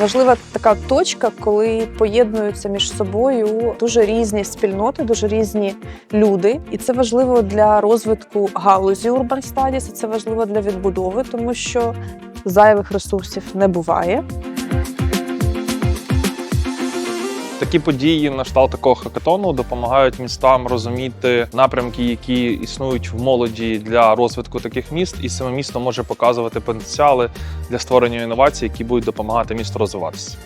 важлива така точка, коли поєднуються між собою дуже різні спільноти, дуже різні люди. І це важливо для розвитку галузі Urban Studies, і це важливо для відбудови, тому що зайвих ресурсів не буває. Такі події на штат такого хакатону допомагають містам розуміти напрямки, які існують в молоді для розвитку таких міст, і саме місто може показувати потенціали для створення інновацій, які будуть допомагати місту розвиватися.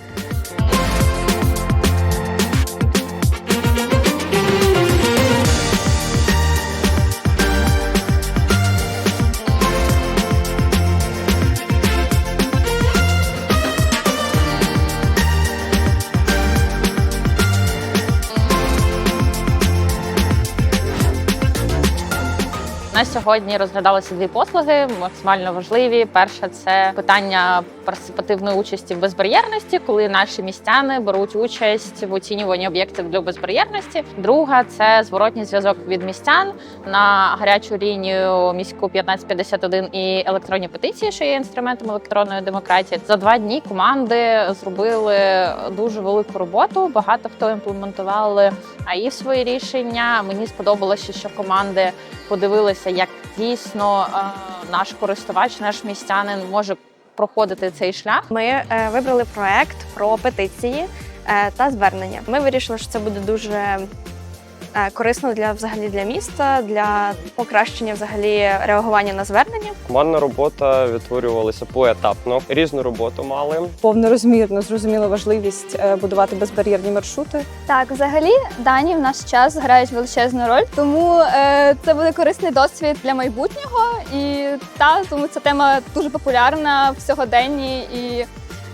На сьогодні розглядалися дві послуги, максимально важливі. Перше це питання парticipативної участі в безбар'єрності, коли наші містяни беруть участь в оцінюванні об'єктів для безбар'єрності. Друга це зворотній зв'язок від містян на гарячу лінію міську 1551 і електронні петиції, що є інструментом електронної демократії. За два дні команди зробили дуже велику роботу. Багато хто імплементували АІ свої рішення. Мені сподобалося, що команди подивилися, як дійсно е, наш користувач, наш містянин може проходити цей шлях. Ми е, вибрали проект про петиції е, та звернення. Ми вирішили, що це буде дуже корисно для взагалі для міста, для покращення взагалі реагування на звернення. Командна робота відтворювалася поетапно. Різну роботу мали. Повнорозмірно зрозуміла важливість е, будувати безбар'єрні маршрути. Так, взагалі дані в наш час грають величезну роль, тому е, це буде корисний досвід для майбутнього. І та тому ця тема дуже популярна в сьогоденні і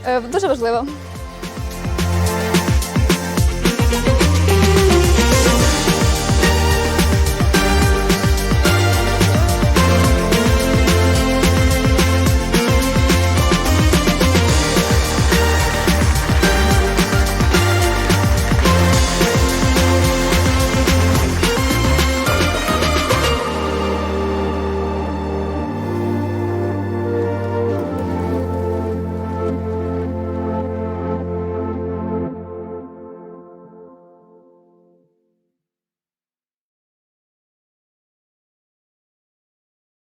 е, дуже важлива.